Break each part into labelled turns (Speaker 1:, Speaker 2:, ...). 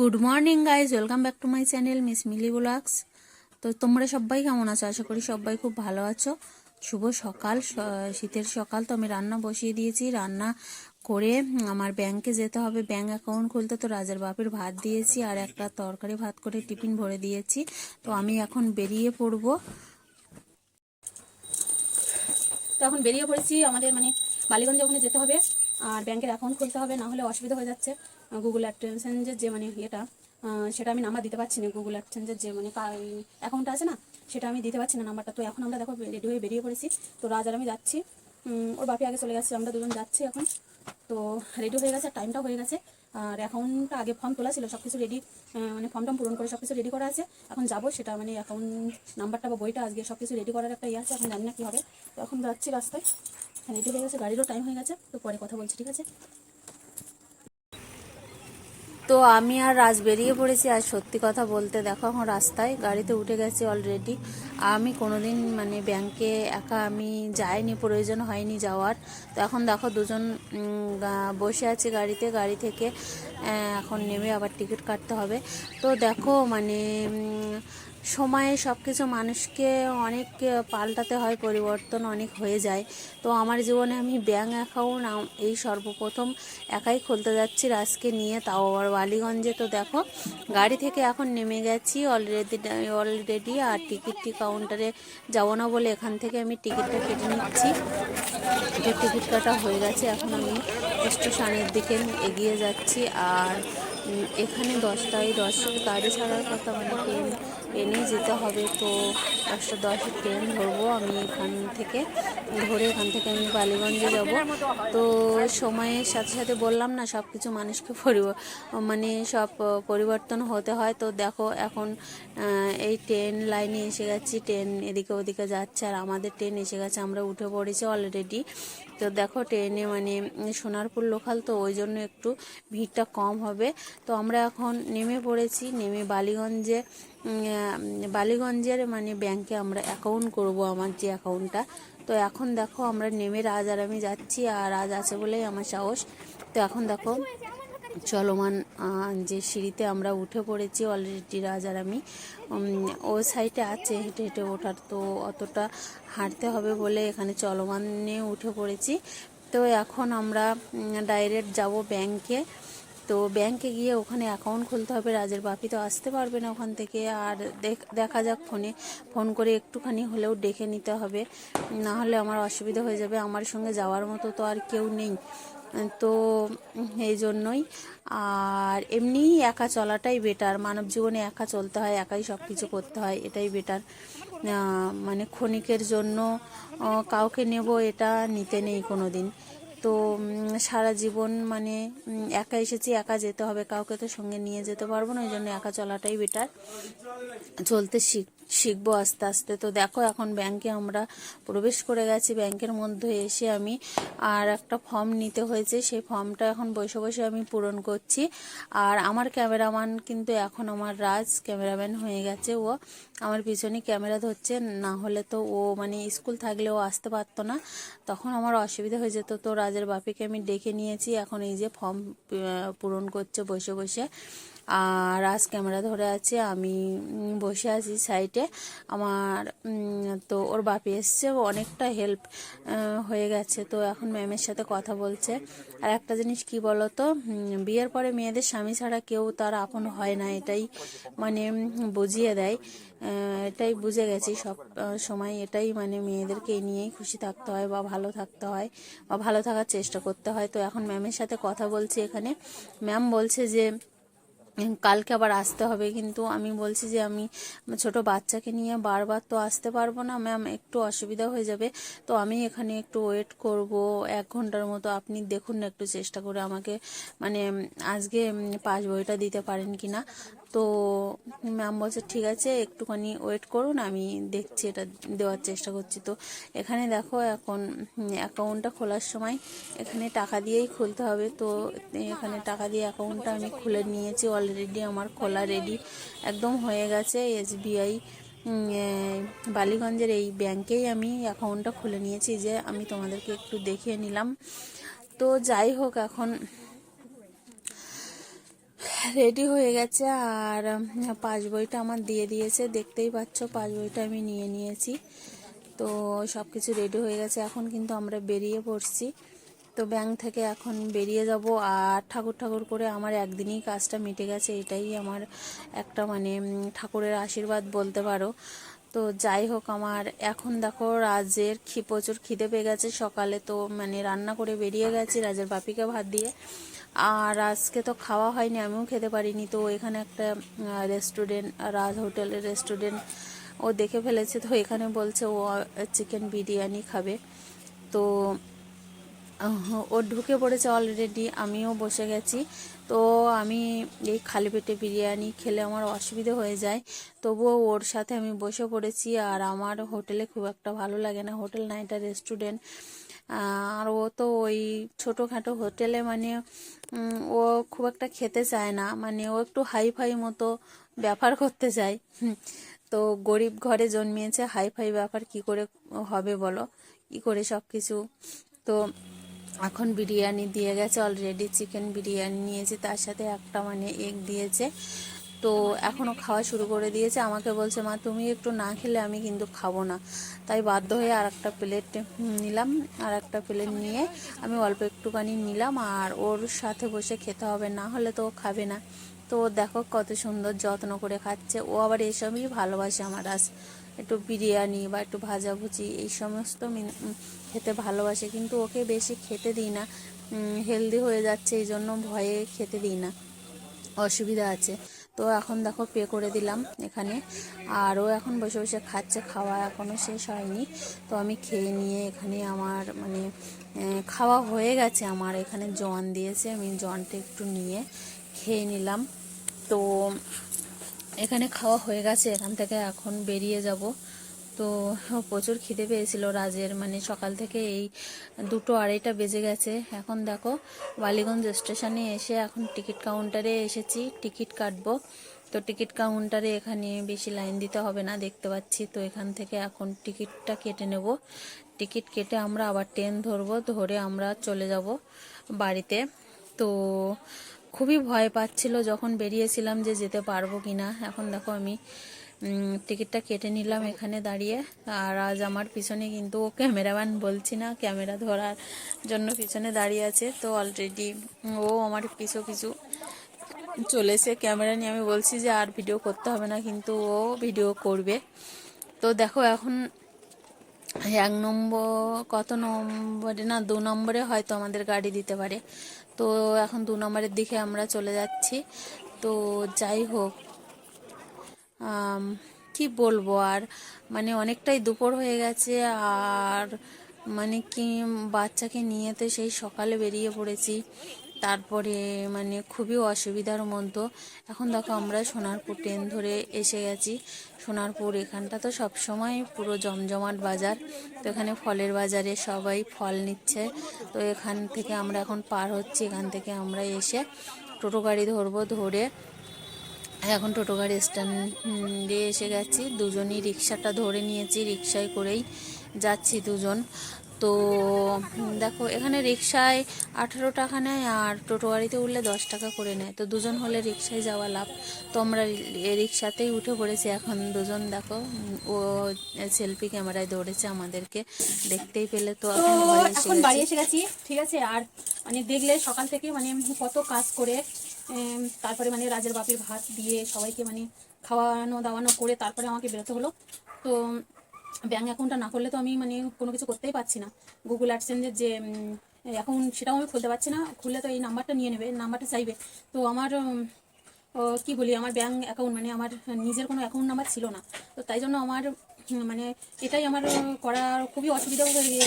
Speaker 1: Good morning guys welcome back to my channel miss Mili vlogs তো তোমরা সবাই কেমন আছো? আশা করি সবাই খুব ভালো আছো। শুভ সকাল শীতের সকাল। তো আমি রান্না বসিয়ে দিয়েছি। রান্না করে আমার ব্যাংকে যেতে হবে। ব্যাংক অ্যাকাউন্ট খুলতে তো রাজার বাপের ভাত দিয়েছি আর একটা তরকারি ভাত করে টিফিন ভরে দিয়েছি। তো আমি এখন বেরিয়ে পড়ব। তো এখন বেরিয়ে পড়েছি। আমাদের মানে বালিগঞ্জে ওখানে যেতে হবে। আর ব্যাংকের অ্যাকাউন্ট খুলতে হবে, না হলে অসুবিধা হয়ে যাচ্ছে। গুগল অ্যাডসেন্সের যে মানে ইয়েটা সেটা আমি নাম্বার দিতে পারছি না গুগল অ্যাডসেন্সের যে মানে অ্যাকাউন্টটা আছে না, সেটা আমি দিতে পারছি না নাম্বারটা তো এখন আমরা দেখো রেডি হয়ে বেরিয়ে পড়েছি। তো রাজ আর আমি যাচ্ছি। ওর বাপি আগে চলে গেছে, আমরা দুজন যাচ্ছি এখন। তো রেডি হয়ে গেছে টাইমটা হয়ে গেছে। আর অ্যাকাউন্টটা আগে ফর্ম তোলা ছিল সব কিছু রেডি মানে ফর্মটা পূরণ করে সব কিছু রেডি করা আছে। এখন যাব, সেটা মানে অ্যাকাউন্ট নাম্বারটা বা বইটা আজকে সব কিছু রেডি করার একটা ইয়ে আছে, এখন জানি না কী হবে। তো এখন যাচ্ছি রাস্তায়। রেডি হয়ে গেছে, গাড়িরও টাইম হয়ে গেছে। তো পরে কথা বলছি, ঠিক আছে? তো আমি আর রাজ বেরিয়ে পড়েছি। আর সত্যি কথা বলতে দেখো, এখন রাস্তায় গাড়িতে উঠে গেছি অলরেডি আমি কোনোদিন মানে ব্যাংকে একা আমি যাইনি, প্রয়োজন হয়নি যাওয়ার। তো এখন দেখো, দুজন বসে আছে গাড়িতে। গাড়ি থেকে এখন নেমে আবার টিকিট কাটতে হবে। তো দেখো মানে সময়ে সব কিছু মানুষকে অনেক পাল্টাতে হয়, পরিবর্তন অনেক হয়ে যায়। তো আমার জীবনে আমি ব্যাঙ্ক অ্যাকাউন্ট এই সর্বপ্রথম একাই খুলতে যাচ্ছি, রাজকে নিয়ে। তাও আবার বালিগঞ্জে। তো দেখো, গাড়ি থেকে এখন নেমে গেছি অলরেডি অলরেডি আর টিকিটটি কাউন্টারে যাব না বলে এখান থেকে আমি টিকিটটা কেটে নিচ্ছি। টিকিট কাটা হয়ে গেছে, এখন আমি স্টেশনের দিকে এগিয়ে যাচ্ছি। আর এখানে দশটায় দশ, গাড়ি ছাড়ার কথা মানে ট্রেনেই যেতে হবে, তো দশটা দশে ট্রেন ধরবো আমি এখান থেকে। ধরে এখান থেকে আমি বালিগঞ্জে যাব। তো সময়ের সাথে সাথে বললাম না সব কিছু মানুষকে পরিব মানে সব পরিবর্তন হতে হয়। তো দেখো এখন এই ট্রেন লাইনে এসে গেছি, ট্রেন এদিকে ওদিকে যাচ্ছে আর আমাদের ট্রেন এসে গেছে, আমরা উঠে পড়েছি অলরেডি তো দেখো ট্রেনে মানে সোনারপুর লোকাল তো ওই জন্য একটু ভিড়টা কম হবে। তো আমরা এখন নেমে পড়েছি, নেমে বালিগঞ্জে। বালিগঞ্জের মানে ব্যাংকে আমরা অ্যাকাউন্ট করব আমার যে অ্যাকাউন্টটা তো এখন দেখো আমরা নেমে রাজ আর আমি যাচ্ছি আর রাজ আছে বলেই আমার সাহস। তো এখন দেখো চলমান যে সিঁড়িতে আমরা উঠে পড়েছি অলরেডি রাজ আর আমি। ও সাইডে আছে হেঁটে হেঁটে ওঠার, তো অতটা হাঁটতে হবে বলে এখানে চলমানে উঠে পড়েছি। তো এখন আমরা ডাইরেক্ট যাব ব্যাংকে তো ব্যাংকে গিয়ে ওখানে অ্যাকাউন্ট খুলতে হবে। রাজের বাপি তো আসতে পারবে না ওখান থেকে। আর দেখ- যাক ফোনে, ফোন করে একটুখানি হলেও ডেকে নিতে হবে। না হলে আমার অসুবিধা হয়ে যাবে। আমার সঙ্গে যাওয়ার মতো তো আর কেউ নেই। তো এই জন্যই। আর এমনি একা চলাটাই বেটার মানব জীবনে একা চলতে হয়, একাই সব কিছু করতে হয়, এটাই বেটার মানে ক্ষণিকের জন্য কাউকে নেব এটা নিতে নেই কোনো দিন তো সারা জীবন মানে একা এসেছি, একা যেতে হবে, কাউকে তো সঙ্গে নিয়ে যেতে পারব না, ওই জন্য একা চলাটাই বেটার চলতে শিখ শিখব আস্তে আস্তে। তো দেখো, এখন ব্যাংকে আমরা প্রবেশ করে গেছি। ব্যাংকের মধ্যে এসে আমি আর একটা ফর্ম নিতে হয়েছে। সেই ফর্মটা এখন বসে বসে আমি পূরণ করছি। আর আমার ক্যামেরাম্যান কিন্তু এখন আমার রাজ ক্যামেরাম্যান হয়ে গেছে। ও আমার পিছনে ক্যামেরা ধরছে। না হলে তো ও মানে স্কুল থাকলে ও আসতে পারতো না। তখন আমার অসুবিধা হয়ে যেত। তো রাজের বাপিকে আমি ডেকে নিয়েছি। এখন এই যে ফর্ম পূরণ করছে বসে বসে। আর আজ ক্যামেরা ধরে আছে, আমি বসে আছি সাইডে আমার তো ওর বাপি এসছে অনেকটা হেল্প হয়ে গেছে। তো এখন ম্যামের সাথে কথা বলছে। আর একটা জিনিস কি বলতো বিয়ের পরে মেয়েদের স্বামী ছাড়া কেউ তার আপন হয় না, এটাই মানে বুঝিয়ে দেয়। এটাই বুঝে গেছি সব সময়। এটাই মানে মেয়েদেরকে নিয়েই খুশি থাকতে হয় বা ভালো থাকতে হয় বা ভালো থাকার চেষ্টা করতে হয়। তো এখন ম্যামের সাথে কথা বলছি এখানে। ম্যাম বলছে যে কালকে আবার আসতে হবে, কিন্তু আমি বলছি যে আমি ছোট বাচ্চাকে নিয়ে বারবার তো আসতে পারব না, ম্যাম, একটু অসুবিধা হয়ে যাবে। তো আমি এখানে একটু ওয়েট করব, এক ঘণ্টার মতো আপনি দেখুন না, একটু চেষ্টা করে আমাকে মানে আজকে পাস বইটা দিতে পারেন কি না তো ম্যাম বলছে, ঠিক আছে, একটুখানি ওয়েট করুন, আমি দেখছি এটা দেওয়ার চেষ্টা করছি। তো এখানে দেখো এখন অ্যাকাউন্টটা খোলার সময় এখানে টাকা দিয়েই খুলতে হবে। তো এখানে টাকা দিয়ে অ্যাকাউন্টটা আমি খুলে নিয়েছি অলরেডি আমার খোলা রেডি একদম হয়ে গেছে। এসবিআই বালিগঞ্জের এই ব্যাংকেই আমি অ্যাকাউন্টটা খুলে নিয়েছি। যে আমি তোমাদেরকে একটু দেখিয়ে নিলাম। তো যাই হোক এখন রেডি হয়ে গেছে আর পাস বইটা আমার দিয়ে দিয়েছে। দেখতেই পাচ্ছ পাস বইটা আমি নিয়ে নিয়েছি। তো সব কিছু রেডি হয়ে গেছে। এখন কিন্তু আমরা বেরিয়ে পড়ছি। তো ব্যাংক থেকে এখন বেরিয়ে যাব। আর ঠাকুর ঠাকুর করে আমার একদিনই কাজটা মিটে গেছে। এটাই আমার একটা মানে ঠাকুরের আশীর্বাদ বলতে পারো। তো যাই হোক আমার, এখন দেখো রাজের খি, প্রচুর খিদে পেয়ে গেছে সকালে। তো মানে রান্না করে বেরিয়ে গেছি রাজের বাপিকে ভাত দিয়ে। আর আজকে তো খাওয়া হয়নি, আমিও খেতে পারিনি। তো এখানে একটা রেস্টুরেন্ট রাজ হোটেলের রেস্টুরেন্ট ও দেখে ফেলেছে। তো এখানে বলছে ও চিকেন বিরিয়ানি খাবে। তো ও ঢুকে পড়েছে অলরেডি আমিও বসে গেছি। তো আমি এই খালি পেটে বিরিয়ানি খেলে আমার অসুবিধা হয়ে যায়। তবুও ওর সাথে আমি বসে পড়েছি আর আমার হোটেলে খুব একটা ভালো লাগে না। হোটেল না, এটা রেস্টুরেন্ট আর ও তো ওই ছোটোখাটো হোটেলে মানে ও খুব একটা খেতে চায় না। মানে ও একটু হাই ফাই মতো ব্যাপার করতে চায়। তো গরিব ঘরে জন্মিয়েছে, হাই ফাই ব্যাপার কি করে হবে বলো? কি করে সব কিছু তো এখন বিরিয়ানি দিয়ে গেছে অলরেডি চিকেন বিরিয়ানি নিয়েছি, তার সাথে একটা মানে এগ দিয়েছে। তো এখনও খাওয়া শুরু করে দিয়েছে। আমাকে বলছে, মা, তুমি একটু না খেলে আমি কিন্তু খাব না। তাই বাধ্য হয়ে আর একটা প্লেট নিলাম। আর একটা প্লেট নিয়ে আমি অল্প একটুখানি নিলাম আর ওর সাথে বসে খেতে হবে, না হলে তো ও খাবে না। তো দেখো কত সুন্দর যত্ন করে খাচ্ছে। ও আবার এসবই ভালোবাসে আমার আস একটু বিরিয়ানি বা একটু ভাজাভুজি এই সমস্ত খেতে ভালোবাসে। কিন্তু ওকে বেশি খেতে দিই না। হেলদি হয়ে যাচ্ছে এই জন্য ভয়ে খেতে দিই না। অসুবিধা আছে। তো এখন দেখো পে করে দিলাম এখানে। আর ও এখন বসে বসে খাচ্ছে, খাওয়া এখনও শেষ হয়নি। তো আমি খেয়ে নিয়ে এখানে আমার মানে খাওয়া হয়ে গেছে আমার। এখানে জন দিয়েছে, আমি জনটা একটু নিয়ে খেয়ে নিলাম। তো এখানে খাওয়া হয়ে গেছে, এখান থেকে এখন বেরিয়ে যাব। তো প্রচুর খিদে পেয়েছিল রাজের মানে সকাল থেকে এই দুটো আড়াইটা বেজে গেছে। এখন দেখো বালিগঞ্জ স্টেশনে এসে এখন টিকিট কাউন্টারে এসেছি, টিকিট কাটবো। তো টিকিট কাউন্টারে এখানে বেশি লাইন দিতে হবে না, দেখতে পাচ্ছি। তো এখান থেকে এখন টিকিটটা কেটে নেব। টিকিট কেটে আমরা আবার ট্রেন ধরবো, ধরে আমরা চলে যাব বাড়িতে। তো খুবই ভয় পাচ্ছিল যখন বেরিয়েছিলাম যে যেতে পারব কি না এখন দেখো আমি টিকিটটা কেটে নিলাম এখানে দাঁড়িয়ে। আর আজ আমার পিছনে কিন্তু ও ক্যামেরাম্যান বলছি না, ক্যামেরা ধরার জন্য পিছনে দাঁড়িয়ে আছে। তো অলরেডি ও আমার পিছু পিছু চলেছে। ক্যামেরা নিয়ে আমি বলছি যে আর ভিডিও করতে হবে না, কিন্তু ও ভিডিও করবে। তো দেখো এখন এক নম্বর, কত নম্বরে? না, দু নম্বরে হয়তো আমাদের গাড়ি দিতে পারে। তো এখন দু নম্বরের দিকে আমরা চলে যাচ্ছি। তো যাই হোক কি বলব আর? মানে অনেকটাই দুপুর হয়ে গেছে আর মানে কি বাচ্চাকে নিয়ে তো সেই সকালে বেরিয়ে পড়েছি। তারপরে মানে খুবই অসুবিধার মধ্যে। এখন দেখো আমরা সোনারপুর ট্রেন ধরে এসে গেছি। সোনারপুর এখানটা তো সব সময় পুরো জমজমাট বাজার। তো এখানে ফলের বাজারে সবাই ফল নিচ্ছে। তো এখান থেকে আমরা এখন পার হচ্ছি। এখান থেকে আমরা এসে টোটো গাড়ি ধরবো ধরে এখন টোটো গাড়ি স্ট্যান্ডে এসে গেছি। দুজনই রিক্সাটা ধরে নিয়েছি রিক্সায় করেই যাচ্ছি দুজন। তো দেখো এখানে রিক্সায় আঠেরো টাকা নেয় আর টোটো গাড়িতে উঠলে দশ টাকা করে নেয়। তো দুজন হলে রিক্সায় যাওয়া লাভ। তো আমরা রিক্সাতেই উঠে পড়েছি। এখন দুজন দেখো ও সেলফি ক্যামেরায় দৌড়েছে আমাদেরকে। দেখতেই পেলে তো এখন
Speaker 2: বাড়ি এসে গেছি। ঠিক আছে আর মানে দেখলে সকাল থেকে মানে কত কাজ করে তারপরে মানে রাজের বাপের ভাত দিয়ে সবাইকে মানে খাওয়ানো, দাওয়ানো করে তারপরে আমাকে বেরোতে হলো। তো ব্যাঙ্ক অ্যাকাউন্টটা না করলে তো আমি মানে কোনো কিছু করতেই পারছি না। গুগল অ্যাডসেন্সের যে অ্যাকাউন্ট সেটাও আমি খুলতে পারছি না। খুললে তো এই নাম্বারটা নিয়ে নেবে নাম্বারটা চাইবে। তো আমার কি বলি? আমার ব্যাঙ্ক অ্যাকাউন্ট মানে আমার নিজের কোনো অ্যাকাউন্ট নাম্বার ছিল না। তো তাই জন্য আমার মানে এটাই আমার করার খুবই অসুবিধা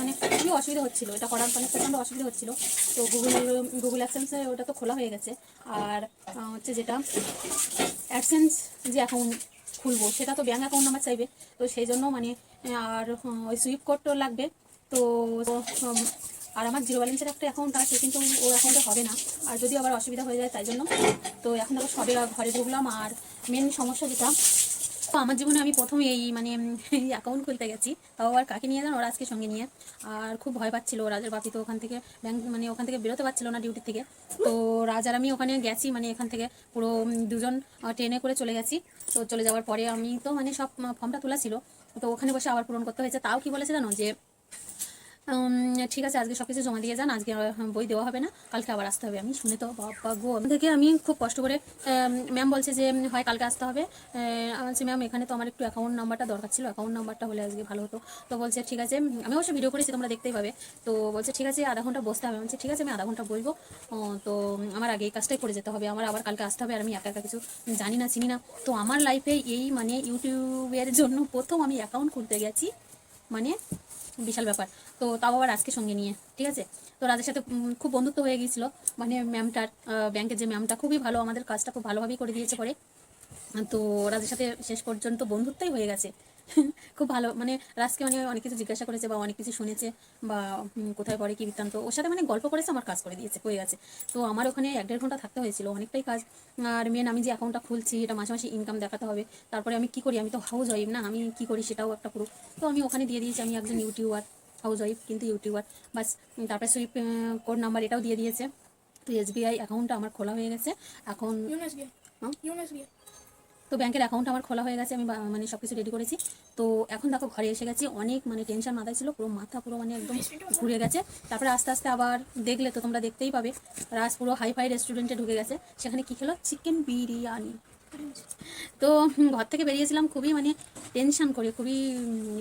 Speaker 2: মানে খুবই অসুবিধা হচ্ছিল। এটা করার মানে প্রচণ্ড অসুবিধা হচ্ছিল। তো গুগল গুগল অ্যাডসেন্সে ওটা তো খোলা হয়ে গেছে। আর হচ্ছে যেটা অ্যাডসেন্স যে অ্যাকাউন্ট খুলবো, সেটা তো ব্যাঙ্ক অ্যাকাউন্ট নাম্বার চাইবে। তো সেই জন্য মানে আর ওই সুইপ কোডটাও লাগবে। তো আর আমার জিরো ব্যালেন্সের একটা অ্যাকাউন্ট আছে, কিন্তু ও অ্যাকাউন্টে হবে না। আর যদি আবার অসুবিধা হয়ে যায়, তাই জন্য। তো এখন দেখো সবে ঘরে ঢুকলাম। আর মেন সমস্যা যেটা তো আমার জীবনে আমি প্রথম এই মানে অ্যাকাউন্ট খুলতে গেছি। তাও আবার কাকে নিয়ে যান ওরা আজকে সঙ্গে নিয়ে। আর খুব ভয় পাচ্ছিল, রাজার বাপি তো ওখান থেকে ব্যাংক মানে ওখান থেকে বেরোতে পারছিল না ডিউটি থেকে। তো রাজার আমি ওখানে গেছি মানে এখান থেকে পুরো দুজন ট্রেনে করে চলে গেছি। তো চলে যাওয়ার পরে আমি তো মানে সব ফর্মটা তোলা ছিল। তো ওখানে বসে আবার পূরণ করতে হয়েছে। তাও কি বলেছে জানো? যে ঠিক আছে আজকে সব কিছু জমা দিয়ে যান আজকে বই দেওয়া হবে না কালকে আবার আসতে হবে। আমি শুনে তো বাবা গো থেকে আমি খুব কষ্ট করে ম্যাম বলছে যে হয় কালকে আসতে হবে। আহ, আমি বলছি ম্যাম এখানে তো আমার একটু অ্যাকাউন্ট নাম্বারটা দরকার ছিল অ্যাকাউন্ট নাম্বারটা হলে আজকে ভালো হতো। তো বলছে ঠিক আছে আমি অবশ্যই ভিডিও করেছি তোমরা দেখতেই পাবে। তো বলছে ঠিক আছে আধা ঘণ্টা বসতে হবে। বলছি ঠিক আছে আমি আধা ঘণ্টা বলব তো আমার আগে এই কাজটাই করে যেতে হবে। আমার আবার কালকে আসতে হবে আর আমি একা একা কিছু জানি না চিনি না। তো আমার লাইফে এই মানে ইউটিউবের জন্য প্রথম আমি অ্যাকাউন্ট খুলতে গেছি মানে বিশাল ব্যাপার। তো তাও আবার আজকে সঙ্গে নিয়ে, ঠিক আছে? তো রাজের সাথে খুব বন্ধুত্ব হয়ে গিয়েছিল। মানে ম্যামটার ব্যাংকের যে ম্যামটা খুবই ভালো, আমাদের কাজটা খুব ভালোভাবেই করে দিয়েছে পরে তো রাজের সাথে শেষ পর্যন্ত বন্ধুত্বই হয়ে গেছে। খুব ভালো মানে রাজকে মানে অনেক কিছু জিজ্ঞাসা করেছে বা অনেক কিছু শুনেছে বা কোথায় পড়ে কি বৃত্তান্ত ওর সাথে মানে গল্প করেছে আমার কাজ করে দিয়েছে হয়ে গেছে। তো আমার ওখানে এক দেড় ঘণ্টা থাকতে হয়েছিল অনেকটাই কাজ। আর মেন আমি যে অ্যাকাউন্টটা খুলছি এটা মাসে মাসে ইনকাম দেখাতে হবে। তারপরে আমি কি করি আমি তো হাউস ওয়াইফ না আমি কি করি সেটাও একটা পুরো তো আমি ওখানে দিয়ে দিয়েছি আমি একজন ইউটিউবার হাউস ওয়াইফ কিন্তু ইউটিউবার বাস তারপরে সুইপ কোড নাম্বার এটাও দিয়ে দিয়েছে। তো এসবিআই অ্যাকাউন্টটা আমার খোলা হয়ে গেছে এখন হ্যাঁ? তো ব্যাংকের অ্যাকাউন্ট আমার খোলা হয়ে গেছে, আমি মানে সব কিছু রেডি করেছি। তো এখন দেখো ঘরে এসে গেছি, অনেক মানে টেনশন মাথায় ছিল, পুরো মাথা পুরো মানে একদম ঘুরে গেছে। তারপরে আস্তে আস্তে আবার দেখলে তো তোমরা দেখতেই পাবে, রাজ পুরো হাই ফাই রেস্টুরেন্টে ঢুকে গেছে। সেখানে কি খেলো? চিকেন বিরিয়ানি তো ঘর থেকে বেরিয়েছিলাম, খুবই মানে টেনশন করে, খুবই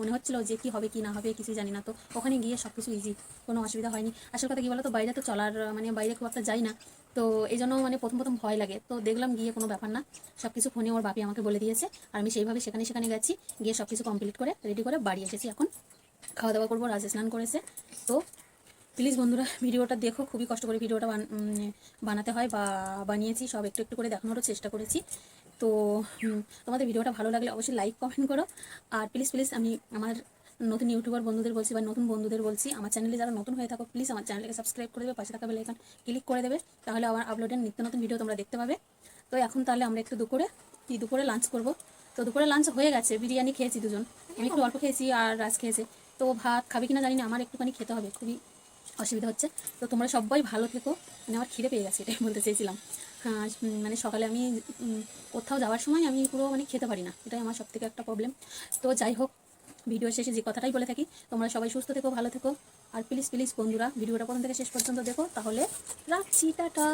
Speaker 2: মনে হচ্ছিল যে কি হবে, কি না হবে কিছু জানি না। তো ওখানে গিয়ে সব কিছু ইজি কোনো অসুবিধা হয়নি। আসল কথা কি বলো তো বাইরে তো চলার মানে বাইরে খুব একটা যাই না। তো এই জন্য মানে প্রথম প্রথম ভয় লাগে। তো দেখলাম গিয়ে কোনো ব্যাপার না। সব কিছু ফোনে ওর বাপি আমাকে বলে দিয়েছে। আর আমি সেইভাবে সেখানে সেখানে গেছি। গিয়ে সব কিছু কমপ্লিট করে রেডি করে বাড়ি এসেছি এখন। খাওয়া দাওয়া করব, রাজে স্নান করেছে। তো প্লিজ বন্ধুরা, ভিডিওটা দেখো। খুবই কষ্ট করে ভিডিওটা বান- বানাতে হয় বা বানিয়েছি। সব একটু একটু করে দেখানোরও চেষ্টা করেছি। তো তোমাদের ভিডিওটা ভালো লাগলে অবশ্যই লাইক কমেন্ট করো। আর প্লিজ প্লিজ আমি আমার নতুন ইউটিউবার বন্ধুদের বলছি বা নতুন বন্ধুদের বলছি, আমার চ্যানেলে যারা নতুন হয়ে থাকো প্লিজ আমার চ্যানেলকে সাবস্ক্রাইব করে দেবে, পাশে থাকা বেলাইকন ক্লিক করে দেবে, তাহলে আমার আপলোডের নিত্য নতুন ভিডিও তোমরা দেখতে পাবে। তো এখন তাহলে আমরা একটু দুপুরে, কি দুপুরে লাঞ্চ করব? তো দুপুরে লাঞ্চ হয়ে গেছে, বিরিয়ানি খেয়েছি দুজন। আমি একটু অল্প খেয়েছি আর রাজ খেয়েছে। তো ভাত খাবে কিনা জানি না, আমার একটুখানি খেতে হবে, খুবই অসুবিধা হচ্ছে। তো তোমরা সবাই ভালো থেকো মানে আমার খিদে পেয়ে গেছে, এটাই বলতে চেয়েছিলাম। হ্যাঁ মানে সকালে আমি কোথাও যাওয়ার সময় আমি পুরো মানে খেতে পারি না, এটাই আমার সব থেকে একটা প্রবলেম তো যাই হোক ভিডিও শেষে যে কথাটাই বলে থাকি, তোমরা সবাই সুস্থ থেকো, ভালো থেকো। আর প্লিজ প্লিজ বন্ধুরা, ভিডিওটা প্রথম থেকে শেষ পর্যন্ত দেখো, তাহলে রাখছি, টাটা।